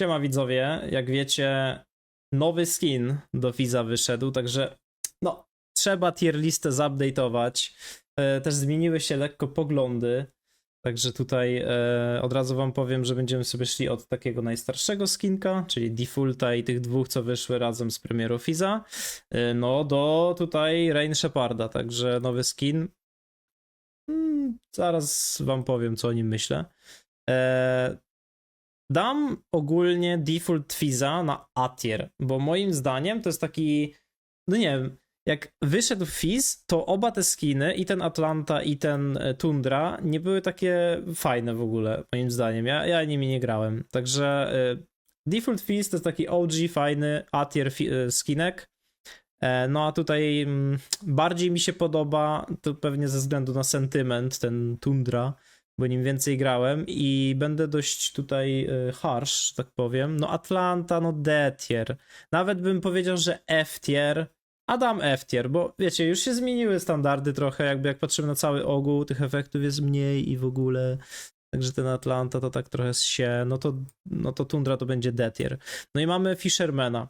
Siema widzowie, jak wiecie, nowy skin do Fiza wyszedł, także no, trzeba tier listę zupdate'ować. E, Też zmieniły się lekko poglądy, także tutaj e, od razu wam powiem, że będziemy sobie szli od takiego najstarszego skinka, czyli Defaulta i tych dwóch, co wyszły razem z premierą Fiza, e, no do tutaj Rain Sheparda, także nowy skin. Mm, Zaraz wam powiem, co o nim myślę. Dam ogólnie default Fiza na Atier, bo moim zdaniem to jest taki, no nie wiem, jak wyszedł Fiz, to oba te skiny, i ten Atlanta, i ten e, Tundra, nie były takie fajne w ogóle, moim zdaniem. Ja, ja nimi nie grałem. Także e, default Fiz to jest taki OG, fajny Atier e, skinek. No a tutaj mm, bardziej mi się podoba, to pewnie ze względu na sentyment, ten Tundra, bo nim więcej grałem i będę dość tutaj y, harsh, tak powiem. No Atlanta, no D tier. Nawet bym powiedział, że F tier, a dam F tier, bo wiecie, już się zmieniły standardy trochę, jakby jak patrzymy na cały ogół, tych efektów jest mniej i w ogóle. Także ten Atlanta to tak trochę się, no to, no to Tundra to będzie D tier. No i mamy Fishermana.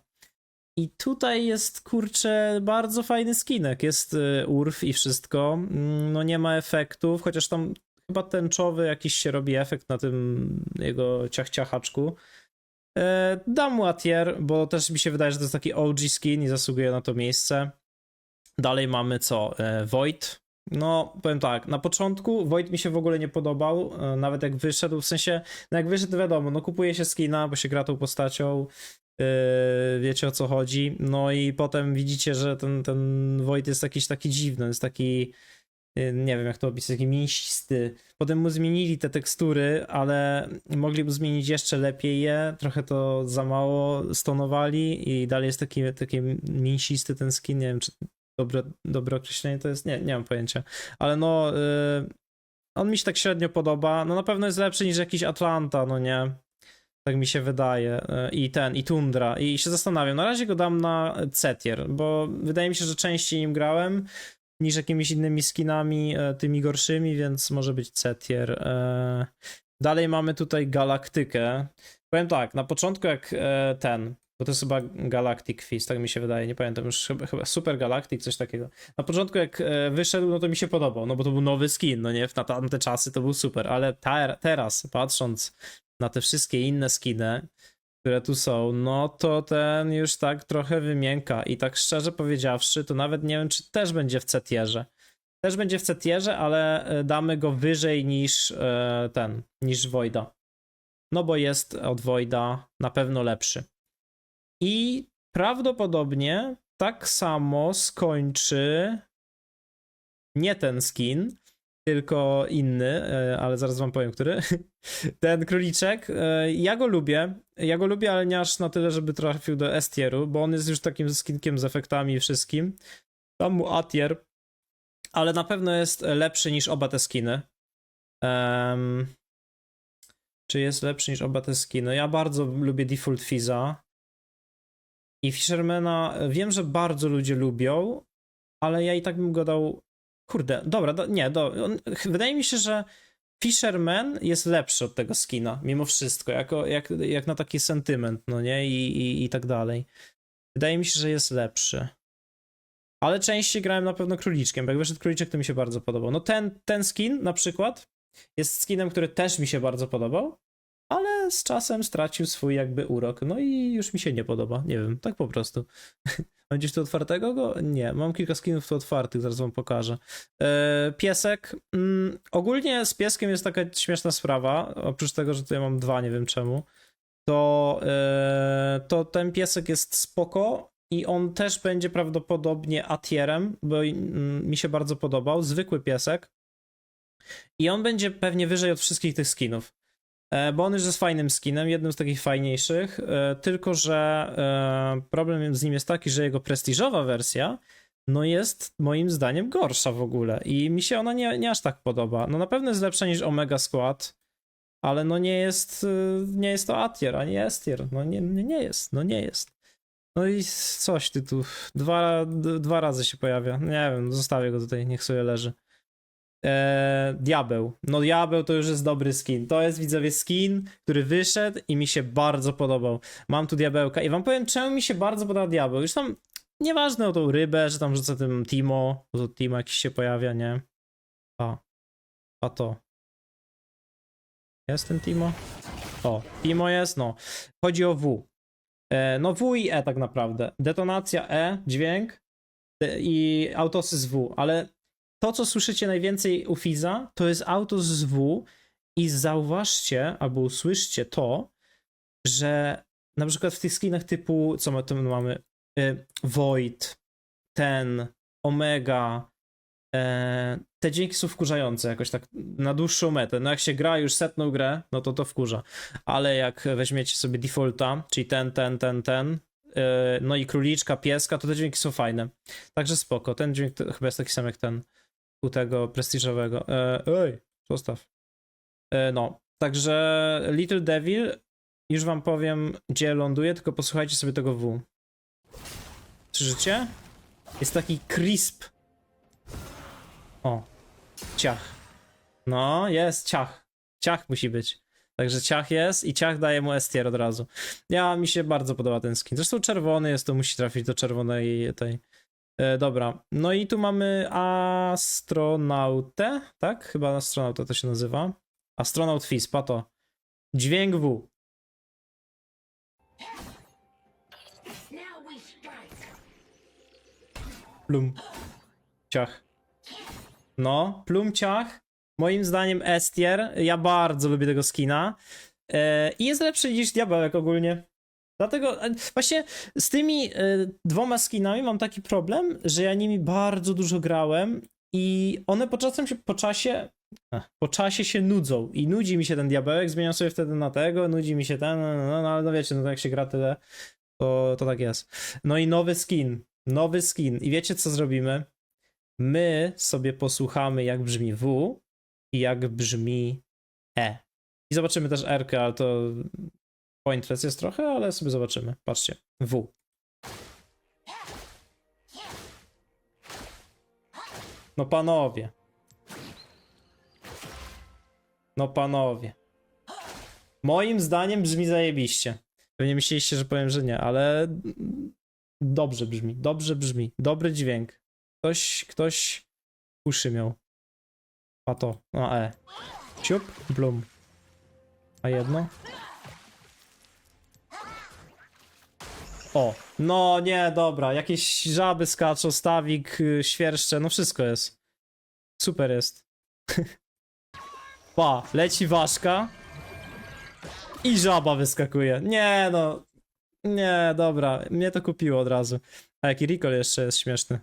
I tutaj jest, kurczę, bardzo fajny skinek. Jest y, urf i wszystko. Mm, No nie ma efektów, chociaż tam chyba tęczowy jakiś się robi efekt na tym jego ciach-ciachaczku. E, Dam mu Atier, bo też mi się wydaje, że to jest taki OG skin i zasługuje na to miejsce. Dalej mamy co? E, Void. No, powiem tak, na początku Void mi się w ogóle nie podobał, e, nawet jak wyszedł, w sensie, no jak wyszedł, wiadomo, no kupuje się skina, bo się gra tą postacią, wiecie o co chodzi. No i potem widzicie, że ten, ten Void jest jakiś taki dziwny, jest taki, nie wiem jak to opisać, taki mięsisty. Potem mu zmienili te tekstury, ale mogli mu zmienić jeszcze lepiej je, trochę to za mało stonowali i dalej jest taki, taki mięsisty ten skin, nie wiem czy dobre, dobre określenie to jest, nie, nie mam pojęcia. Ale no, yy, on mi się tak średnio podoba, no na pewno jest lepszy niż jakiś Atlanta, no nie? Tak mi się wydaje. E, I ten, i Tundra. I się zastanawiam. Na razie go dam na C-tier, bo wydaje mi się, że częściej nim grałem niż jakimiś innymi skinami, e, tymi gorszymi, więc może być C-tier. E, Dalej mamy tutaj Galaktykę. Powiem tak, na początku jak e, ten, bo to jest chyba Galactic Fist, tak mi się wydaje, nie pamiętam już, chyba, chyba Super Galactic, coś takiego. Na początku jak wyszedł, no to mi się podobał, no bo to był nowy skin, no nie, na tamte czasy to był super, ale ta, teraz, patrząc na te wszystkie inne skiny, które tu są, no to ten już tak trochę wymięka i tak szczerze powiedziawszy, to nawet nie wiem, czy też będzie w C-tierze. Też będzie w C-tierze, ale e, damy go wyżej niż e, ten, niż Voida. No bo jest od Voida na pewno lepszy. I prawdopodobnie tak samo skończy nie ten skin, tylko inny, e, ale zaraz wam powiem, który. Ten króliczek, e, ja go lubię. Ja go lubię, ale nie aż na tyle, żeby trafił do S-tieru, bo on jest już takim skinkiem z efektami i wszystkim. Dam mu A-tier, ale na pewno jest lepszy niż oba te skiny. Em, czy jest lepszy niż oba te skiny? Ja bardzo lubię Default Fiza. I Fishermana wiem, że bardzo ludzie lubią, ale ja i tak bym go dał. Kurde, dobra, do, nie, do, on, wydaje mi się, że Fisherman jest lepszy od tego skina, mimo wszystko, jako, jak, jak na taki sentyment, no nie, I, i, i tak dalej. Wydaje mi się, że jest lepszy. Ale częściej grałem na pewno króliczkiem, bo jak wyszedł króliczek, to mi się bardzo podobał. No ten, ten skin na przykład jest skinem, który też mi się bardzo podobał, ale z czasem stracił swój jakby urok, no i już mi się nie podoba, nie wiem, tak po prostu. Mam gdzieś tu otwartego go? Nie, mam kilka skinów tu otwartych, zaraz wam pokażę. E, piesek. Mm, ogólnie z pieskiem jest taka śmieszna sprawa, oprócz tego, że tutaj mam dwa, nie wiem czemu, to, e, to ten piesek jest spoko i on też będzie prawdopodobnie atierem, bo mm, mi się bardzo podobał, zwykły piesek. I on będzie pewnie wyżej od wszystkich tych skinów. E, Bo on już jest fajnym skinem, jednym z takich fajniejszych, e, tylko że e, problem z nim jest taki, że jego prestiżowa wersja no jest moim zdaniem gorsza w ogóle i mi się ona nie, nie aż tak podoba. No na pewno jest lepsza niż Omega Squad, ale no nie jest, nie jest to Atier, ani S-tier, no nie, nie jest, no nie jest. No i coś ty tu, dwa, dwa razy się pojawia, nie wiem, zostawię go tutaj, niech sobie leży. Eee, diabeł. No diabeł to już jest dobry skin. To jest widzowie skin, który wyszedł i mi się bardzo podobał. Mam tu diabełka i wam powiem czemu mi się bardzo podoba diabeł. Już tam nieważne o tą rybę, że tam rzucę tym Timo, bo to Timo jakiś się pojawia, nie? A. A to. Jest ten Timo? O, Timo jest, no. Chodzi o W. E, no W i E tak naprawdę. Detonacja E, dźwięk e, i autosys W, ale to, co słyszycie najwięcej u Fiza, to jest autosys W i zauważcie, albo usłyszcie to, że na przykład w tych skinach typu, co my tu mamy, y, Void, ten, Omega, e, te dźwięki są wkurzające jakoś tak na dłuższą metę. No jak się gra już setną grę, no to to wkurza. Ale jak weźmiecie sobie defaulta, czyli ten, ten, ten, ten, e, no i króliczka, pieska, to te dźwięki są fajne. Także spoko. Ten dźwięk chyba jest taki sam jak ten u tego prestiżowego. E, ej, zostaw. E, no, także Little Devil, już wam powiem, gdzie ląduje, tylko posłuchajcie sobie tego W. Słyszycie? Jest taki crisp. O, ciach. No, jest ciach. Ciach musi być. Także ciach jest i ciach daje mu estier od razu. Ja mi się bardzo podoba ten skin. Zresztą czerwony jest, to musi trafić do czerwonej tej. E, dobra. No i tu mamy astronautę, tak? Chyba astronauta to się nazywa. Astronaut Fizz, pato. Dźwięk W. Plum. Ciach. No, plum ciach. Moim zdaniem Estier. Ja bardzo lubię tego skina. E, I jest lepszy niż diabełek ogólnie. Dlatego właśnie z tymi e, dwoma skinami mam taki problem, że ja nimi bardzo dużo grałem i one po czasem się po czasie po czasie się nudzą i nudzi mi się ten diabełek, zmieniam sobie wtedy na tego, nudzi mi się ten, no, no, no ale no wiecie, no jak się gra tyle, to, to tak jest. No i nowy skin, nowy skin i wiecie co zrobimy? My sobie posłuchamy jak brzmi W i jak brzmi E. I zobaczymy też R, ale to pointless jest trochę, ale sobie zobaczymy. Patrzcie, W. No panowie. No panowie. Moim zdaniem brzmi zajebiście. Pewnie myśleliście, że powiem, że nie, ale dobrze brzmi, dobrze brzmi. Dobry dźwięk. Ktoś, ktoś uszy miał. A to, no E. Ciup, blum. A jedno? O, no nie, dobra, jakieś żaby skaczą, stawik, y, świerszcze, no wszystko jest. Super jest. Pa, leci ważka i żaba wyskakuje. Nie no, nie, dobra, mnie to kupiło od razu. A jaki recall jeszcze jest śmieszny.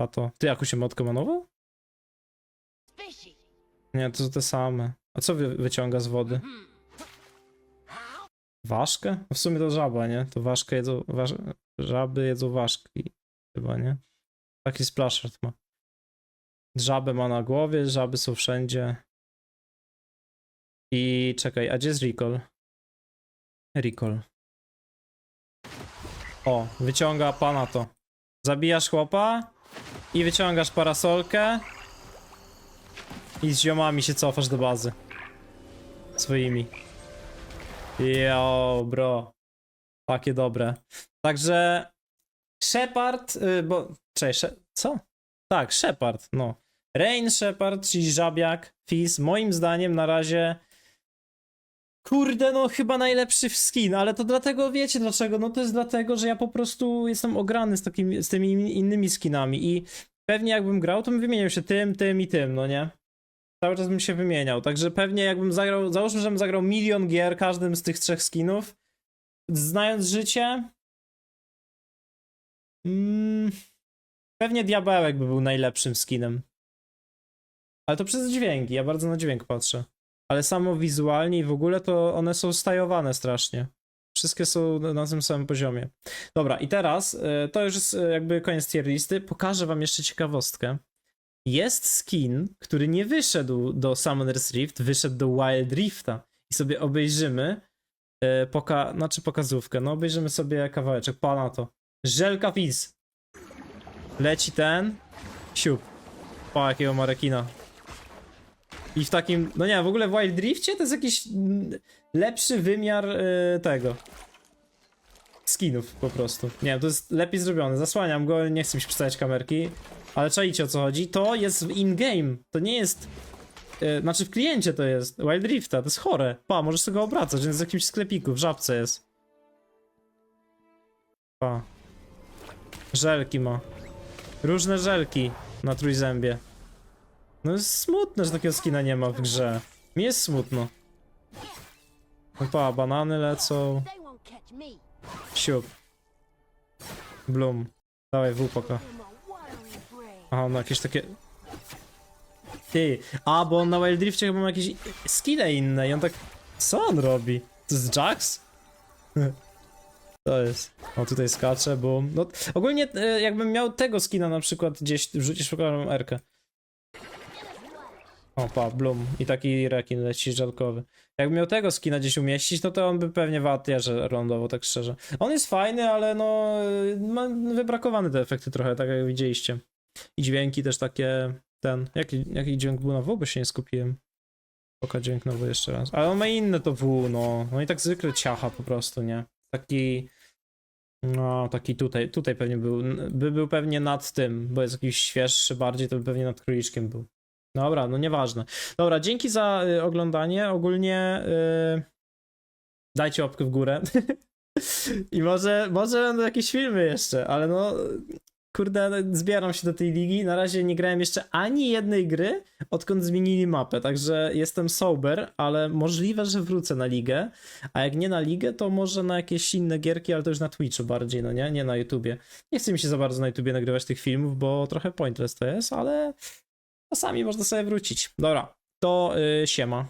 A to, ty jakąś emotkę ma nową? Fishy. Nie, to są te same. A co wy wyciąga z wody? Ważkę? No w sumie to żaba, nie? To ważkę jedzą, waż... żaby jedzą ważki. Chyba, nie? Taki splasher ma. Żabę ma na głowie, żaby są wszędzie. I czekaj, a gdzie jest recall? Recall. O, wyciąga pana to. Zabijasz chłopa i wyciągasz parasolkę i z ziomami się cofasz do bazy. Swoimi. Yo, bro. Takie dobre. Także Shepard, y, bo... Cześć, co? Tak, Shepard, no. Rain Shepard, czyli żabiak, Fizz, moim zdaniem na razie Kurde, no chyba najlepszy w skin, ale to dlatego, wiecie dlaczego? No to jest dlatego, że ja po prostu jestem ograny z, takimi, z tymi innymi skinami i pewnie jakbym grał, to bym wymieniał się tym, tym i tym, no nie? Cały czas bym się wymieniał, także pewnie jakbym zagrał, załóżmy, żebym zagrał milion gier każdym z tych trzech skinów, znając życie, mm, pewnie diabełek by był najlepszym skinem. Ale to przez dźwięki, ja bardzo na dźwięk patrzę. Ale samo wizualnie i w ogóle to one są stajowane strasznie. Wszystkie są na- tym samym poziomie. Dobra, i teraz y, to już jest y, jakby koniec tier listy. Pokażę wam jeszcze ciekawostkę. Jest skin, który nie wyszedł do Summoner's Rift, wyszedł do Wild Rifta. I sobie obejrzymy y, poka znaczy pokazówkę. No obejrzymy sobie kawałeczek. Pana to. Żelka Fizz. Leci ten. Siup. Pa, jakiego ma rekina. I w takim, no nie, w ogóle w Wild Drifcie to jest jakiś lepszy wymiar y, tego. Skinów po prostu. Nie wiem, to jest lepiej zrobione. Zasłaniam go, nie chcę mi się przedstawiać kamerki. Ale czajcie o co chodzi. To jest in-game. To nie jest. y, znaczy w kliencie to jest. Wild Drifta, to jest chore. Pa, możesz sobie go obracać, więc w jakimś sklepiku, w żabce jest. Pa. Żelki ma. Różne żelki na trójzębie. No jest smutne, że takiego skina nie ma w grze. Mi jest smutno. No pa, banany lecą. Siup. Bloom. Dawaj, wupaka. I'm a wiry brain. Aha, no jakieś takie... Ty, a bo on na Wild chyba ma jakieś skille inne i on tak... Co on robi? To jest Jax? To jest. O, tutaj skacze, bo... No, ogólnie e, jakbym miał tego skina na przykład gdzieś wrzucić szukałem Erkę. O, pa, Bloom. I taki rekin leci żelkowy. Jakbym miał tego skina gdzieś umieścić, no to on by pewnie w atierze lądował, tak szczerze. On jest fajny, ale no... Ma wybrakowane te efekty trochę, tak jak widzieliście. I dźwięki też takie, ten, jaki, jaki dźwięk był na W, bo się nie skupiłem. Poka dźwięk nowy jeszcze raz. Ale on ma inne to W, no. No i tak zwykle ciacha po prostu, nie? Taki, no, taki tutaj, tutaj pewnie był, by był pewnie nad tym, bo jest jakiś świeższy bardziej, to by pewnie nad króliczkiem był. Dobra, no nieważne. Dobra, dzięki za y, oglądanie. Ogólnie y, dajcie łapkę w górę. I może, może będą jakieś filmy jeszcze, ale no kurde, zbieram się do tej ligi. Na razie nie grałem jeszcze ani jednej gry, odkąd zmienili mapę, także jestem sober, ale możliwe, że wrócę na ligę. A jak nie na ligę, to może na jakieś inne gierki, ale to już na Twitchu bardziej, no nie? Nie na YouTubie. Nie chce mi się za bardzo na YouTubie nagrywać tych filmów, bo trochę pointless to jest, ale czasami można sobie wrócić. Dobra, to yy, siema.